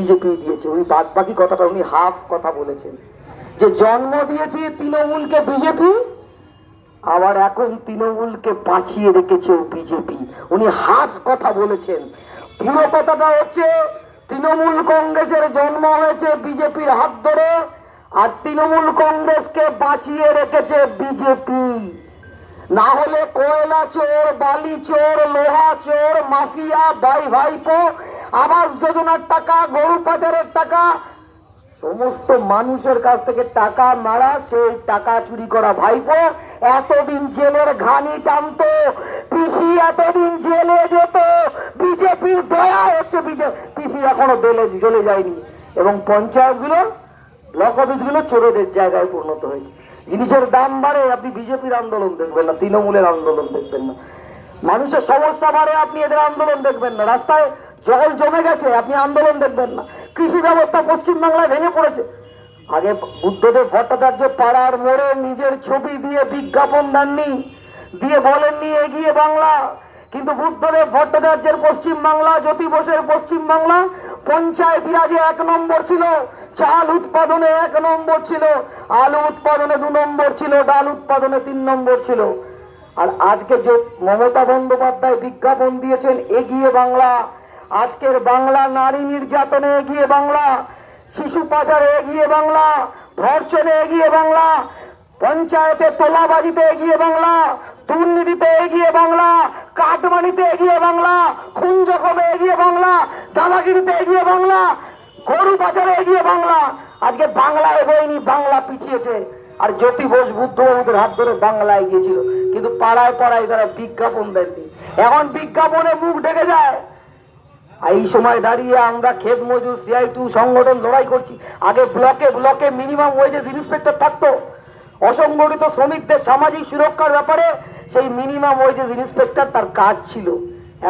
BJP দিয়েছে, উনি বাদ বাকি কথাটা উনি হাফ কথা বলেছেন। যে জন্ম দিয়েছে তৃণমূলকে বিজেপি আবার এখন তৃণমূলকে বাঁচিয়ে রেখেছে বিজেপি উনি হাফ কথা বলেছেন। পুরো কথাটা হচ্ছে, তৃণমূল কংগ্রেসের জন্ম হয়েছে বিজেপির হাত ধরে, আর তৃণমূল কংগ্রেসকে বাঁচিয়ে রেখেছে বিজেপি না হলে কয়লা চোর, বালি চোর, লোহা চোর, মাফিয়া ভাই ভাইপো আবাস যোজনার টাকা, গরু পাচারের টাকা, সমস্ত মানুষের কাছ থেকে টাকা মারা, সেই টাকা চুরি করা ভাইপো। এতদিন জেলের ঘানি টানতো, পিসি এতদিন জেলে যেত, বিজেপির দয়া হচ্ছে পিসি এখনও বেলে চলে যায়নি। এবং পঞ্চায়েতগুলো, ব্লক অফিসগুলো চোরেদের জায়গায় পরিণত হয়েছে। জিনিসের দাম বাড়ে, আপনি বিজেপির আন্দোলন দেখবেন না, তৃণমূলের আন্দোলন দেখবেন না। মানুষের সমস্যা বাড়ে, আপনি এদের আন্দোলন দেখবেন না। রাস্তায় জল জমে গেছে, আপনি আন্দোলন দেখবেন না। কৃষি ব্যবস্থা পশ্চিমবাংলায় ভেঙে পড়েছে। আগে বুদ্ধদেব ভট্টাচার্য পাড়ার মোড়ে নিজের ছবি দিয়ে বিজ্ঞাপন দেননি, দিয়ে বলেননি, এগিয়ে বাংলা। কিন্তু বুদ্ধদেব ভট্টাচার্যের পশ্চিম বাংলা জ্যোতি বোসের পশ্চিম বাংলা পঞ্চায়েত রাজে এক নম্বর ছিল, চাল উৎপাদনে এক নম্বর ছিল, আলু উৎপাদনে দু নম্বর ছিল, ডাল উৎপাদনে তিন নম্বর ছিল। আর আজকে যে মমতা বন্দ্যোপাধ্যায় বিজ্ঞাপন দিয়েছেন, এগিয়ে বাংলা। আজকের বাংলা নারী নির্যাতনে এগিয়ে বাংলা, শিশু পাচারে এগিয়ে বাংলা, ধর্ষণে এগিয়ে বাংলা, পঞ্চায়েতে তোলাবাজিতে এগিয়ে বাংলা, দুর্নীতিতে এগিয়ে বাংলা, কাটমানিতে এগিয়ে বাংলা খুন জখমে এগিয়ে বাংলা, দাদাগিরিতে এগিয়ে বাংলা, গরু পাচারে এগিয়ে বাংলা। আজকে বাংলা এগোয়নি, বাংলা পিছিয়েছে। আর জ্যোতি বোস বুদ্ধবাবুদের হাত ধরে বাংলা এগিয়েছিল। কিন্তু পাড়ায় পাড়ায় তারা বিজ্ঞাপন দেননি। এখন বিজ্ঞাপনে মুখ ঢেকে যায়। এই সময় দাঁড়িয়ে আমরা খেত মজুর সিআই টু সংগঠন লড়াই করছি। আগে ব্লকে ব্লকে মিনিমাম ওয়েজেস ইন্সপেক্টর থাকতো। অসংগঠিত শ্রমিকদের সামাজিক সুরক্ষার ব্যাপারে সেই মিনিমাম ওয়েজেস ইন্সপেক্টর তার কাজ ছিল।